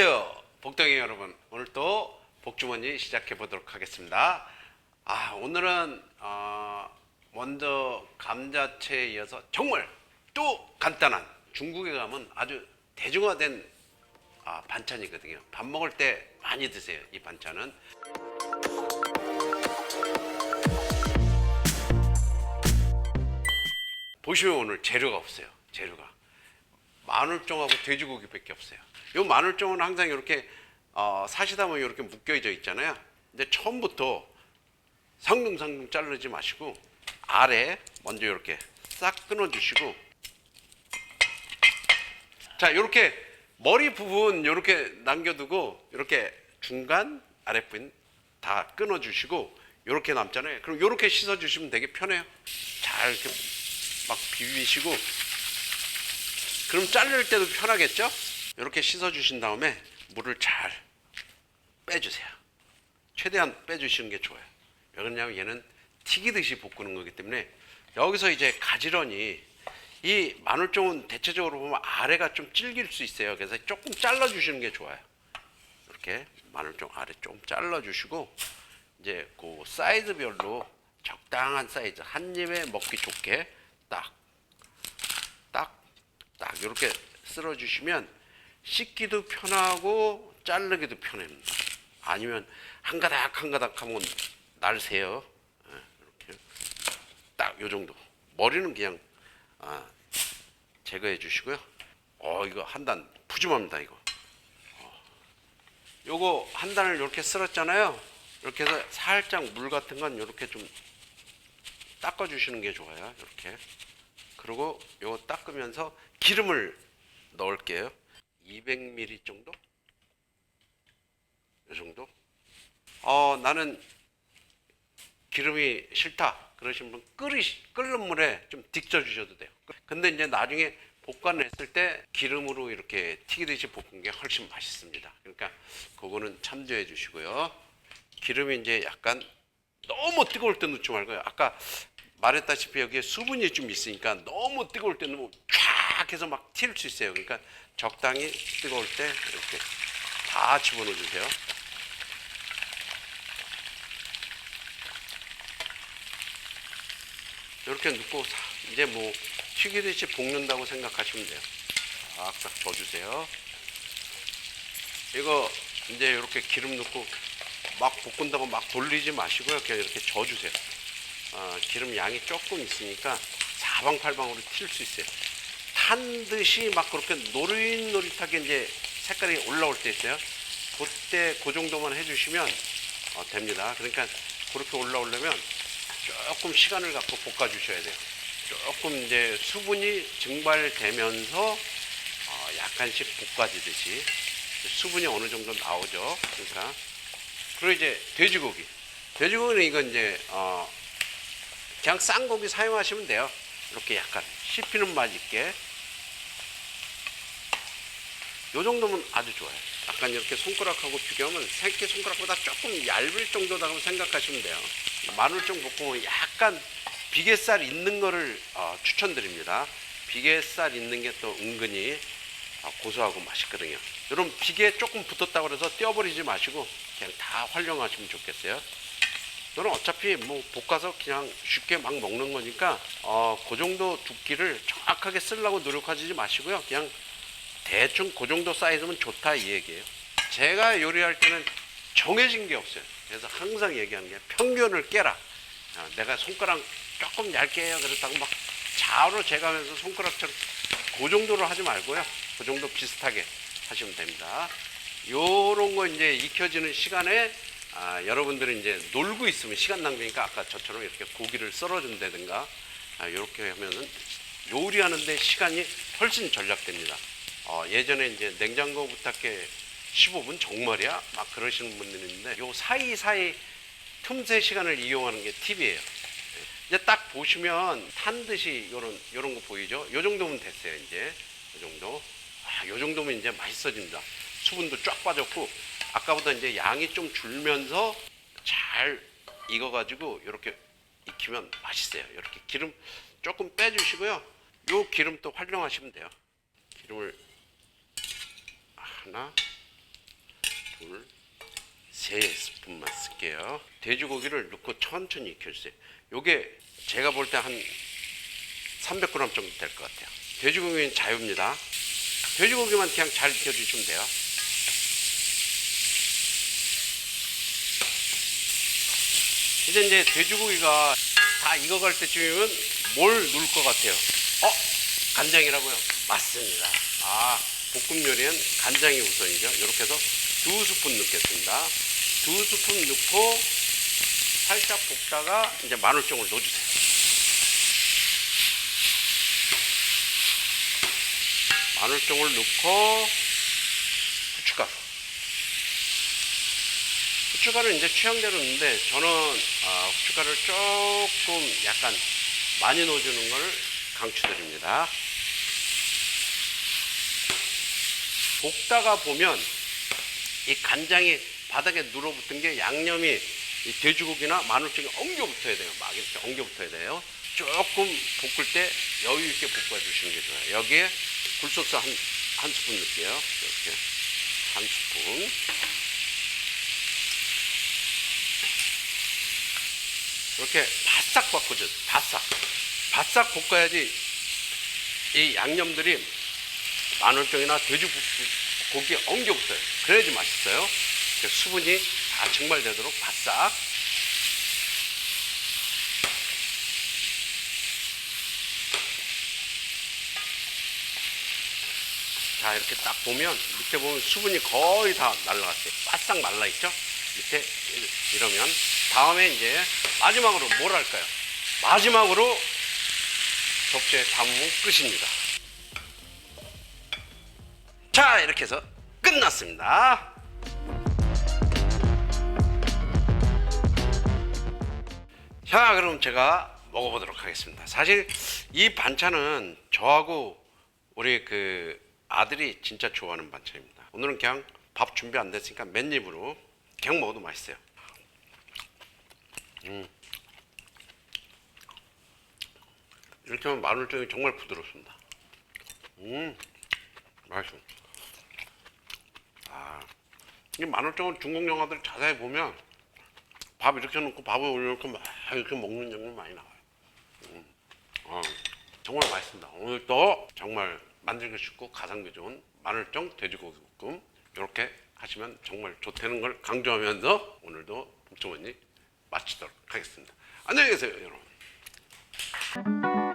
안녕하세요. 복덩이 여러분. 오늘 또 복주머니 시작해 보도록 하겠습니다. 아, 오늘은 어, 먼저 감자채에 이어서 정말 또 간단한 중국에 가면 아주 대중화된 아, 반찬이거든요. 밥 먹을 때 많이 드세요. 이 반찬은. 보시면 오늘 재료가 없어요. 재료가. 마늘종하고 돼지고기밖에 없어요. 요 마늘종은 항상 이렇게 어, 사시다 보면 이렇게 묶여져 있잖아요. 근데 처음부터 상둥상둥 자르지 마시고 아래 먼저 이렇게 싹 끊어주시고 자 이렇게 머리 부분 이렇게 남겨두고 이렇게 중간 아랫부분 다 끊어주시고 이렇게 남잖아요. 그럼 이렇게 씻어주시면 되게 편해요. 잘 이렇게 막 비비시고 그럼 자를 때도 편하겠죠? 이렇게 씻어주신 다음에 물을 잘 빼주세요. 최대한 빼주시는 게 좋아요. 왜 그러냐면 얘는 튀기듯이 볶는 거기 때문에 여기서 이제 가지런히 이 마늘종은 대체적으로 보면 아래가 좀 질길 수 있어요. 그래서 조금 잘라주시는 게 좋아요. 이렇게 마늘종 아래 좀 잘라주시고 이제 그 사이즈별로 적당한 사이즈 한 입에 먹기 좋게 딱 딱, 딱 이렇게 쓸어주시면 씻기도 편하고 자르기도 편합니다. 아니면 한 가닥 한 가닥 하면 날새요. 예, 이렇게 딱 요 정도. 머리는 그냥 아, 제거해 주시고요. 어 이거 한 단 푸짐합니다 이거. 어. 요거 한 단을 이렇게 쓸었잖아요. 이렇게 해서 살짝 물 같은 건 이렇게 좀 닦아 주시는 게 좋아요. 이렇게. 그리고 요거 닦으면서 기름을 넣을게요. 200ml 정도? 이 정도? 어, 나는 기름이 싫다. 그러신 분 끓이, 끓는 물에 좀 데쳐 주셔도 돼요. 근데 이제 나중에 볶아냈을 때 기름으로 이렇게 튀기듯이 볶은 게 훨씬 맛있습니다. 그러니까 그거는 참조해 주시고요. 기름이 이제 약간 너무 뜨거울 때 넣지 말고요. 아까 말했다시피 여기에 수분이 좀 있으니까 너무 뜨거울 때 넣으 면쫙 해서 막 튈 수 있어요. 그러니까 적당히 뜨거울 때 이렇게 다 집어넣어 주세요. 이렇게 넣고 사- 이제 뭐 튀기듯이 볶는다고 생각하시면 돼요. 싹싹 줘주세요. 이거 이제 이렇게 기름 넣고 막 볶은다고 막 돌리지 마시고요. 그냥 이렇게 져주세요. 어, 기름 양이 조금 있으니까 사방팔방으로 튈 수 있어요. 탄 듯이 막 그렇게 노릇노릇하게 이제 색깔이 올라올 때 있어요. 그때 그 정도만 해주시면 어, 됩니다. 그러니까 그렇게 올라오려면 조금 시간을 갖고 볶아주셔야 돼요. 조금 이제 수분이 증발되면서 어, 약간씩 볶아지듯이 수분이 어느 정도 나오죠. 그러니까 그리고 이제 돼지고기. 돼지고기는 이건 이제 어, 그냥 싼 고기 사용하시면 돼요. 이렇게 약간 씹히는 맛 있게. 요 정도면 아주 좋아요. 약간 이렇게 손가락하고 비교하면 새끼 손가락보다 조금 얇을 정도라고 생각하시면 돼요. 마늘종 볶음은 약간 비계살 있는 거를 어, 추천드립니다. 비계살 있는 게 또 은근히 어, 고소하고 맛있거든요. 여러분 비계 조금 붙었다고 해서 떼어버리지 마시고 그냥 다 활용하시면 좋겠어요. 저는 어차피 뭐 볶아서 그냥 쉽게 막 먹는 거니까 어, 그 정도 두께를 정확하게 쓰려고 노력하지 마시고요. 그냥 대충 그 정도 사이즈면 좋다 이 얘기예요. 제가 요리할 때는 정해진 게 없어요. 그래서 항상 얘기하는 게 평균을 깨라. 아, 내가 손가락 조금 얇게 해요. 그렇다고 막 좌우로 재가면서 손가락처럼 그 정도로 하지 말고요. 그 정도 비슷하게 하시면 됩니다. 요런 거 이제 익혀지는 시간에 아, 여러분들은 이제 놀고 있으면 시간 낭비니까 아까 저처럼 이렇게 고기를 썰어준다든가 아, 이렇게 하면은 요리하는데 시간이 훨씬 절약됩니다. 어, 예전에 이제 냉장고 부탁해 15분 정말이야? 막 그러시는 분들이 있는데 요 사이사이 틈새 시간을 이용하는 게 팁이에요. 이제 딱 보시면 탄 듯이 요런 요런 거 보이죠? 요 정도면 됐어요, 이제. 요 정도. 아, 요 정도면 이제 맛있어집니다. 수분도 쫙 빠졌고 아까보다 이제 양이 좀 줄면서 잘 익어 가지고 이렇게 익히면 맛있어요. 이렇게 기름 조금 빼 주시고요. 요 기름 또 활용하시면 돼요. 기름을 하나, 둘, 세 스푼만 쓸게요. 돼지고기를 넣고 천천히 익혀주세요. 요게 제가 볼 때 한 300g 정도 될 것 같아요. 돼지고기는 자유입니다. 돼지고기만 그냥 잘 익혀주시면 돼요. 이제 이제 돼지고기가 다 익어갈 때쯤이면 뭘 넣을 것 같아요? 어? 간장이라고요? 맞습니다. 아, 볶음 요리엔 간장이 우선이죠. 이렇게 해서 두 스푼 넣겠습니다. 두 스푼 넣고 살짝 볶다가 이제 마늘종을 넣어주세요. 마늘종을 넣고 후춧가루. 후춧가루 이제 취향대로 넣는데 저는 아, 후춧가루를 조금 약간 많이 넣어주는 걸 강추드립니다. 볶다가 보면 이 간장이 바닥에 눌어붙은 게 양념이 이 돼지고기나 마늘 쪽에 엉겨 붙어야 돼요. 막 이렇게 엉겨 붙어야 돼요. 조금 볶을 때 여유 있게 볶아 주시는 게 좋아요. 여기에 굴소스 한, 한 스푼 넣을게요. 이렇게 한 스푼. 이렇게 바싹 바꾸죠. 바싹. 바싹 볶아야지 이 양념들이 마늘종이나 돼지고기에 엉겨 붙어요. 그래야지 맛있어요. 그래서 수분이 다 증발되도록 바싹. 자 이렇게 딱 보면 밑에 보면 수분이 거의 다 날라갔어요. 바싹 말라 있죠? 밑에 이러면 다음에 이제 마지막으로 뭘 할까요? 마지막으로 접시에 담으면 끝입니다. 자 이렇게 해서 끝났습니다. 자 그럼 제가 먹어보도록 하겠습니다. 사실 이 반찬은 저하고 우리 그 아들이 진짜 좋아하는 반찬입니다. 오늘은 그냥 밥 준비 안 됐으니까 맨입으로 그냥 먹어도 맛있어요. 음. 이렇게 하면 마늘종이 정말 부드럽습니다. 음, 맛있어. 아, 이 마늘종은 중국 영화들 자세히 보면 밥 이렇게 넣고 밥을 올려놓고 막 이렇게 먹는 장면 많이 나와요. 음, 아, 정말 맛있습니다. 오늘 또 정말 만들기 쉽고 가성비 좋은 마늘종 돼지고기 볶음 이렇게 하시면 정말 좋다는 걸 강조하면서 오늘도 복주머니 마치도록 하겠습니다. 안녕히 계세요, 여러분.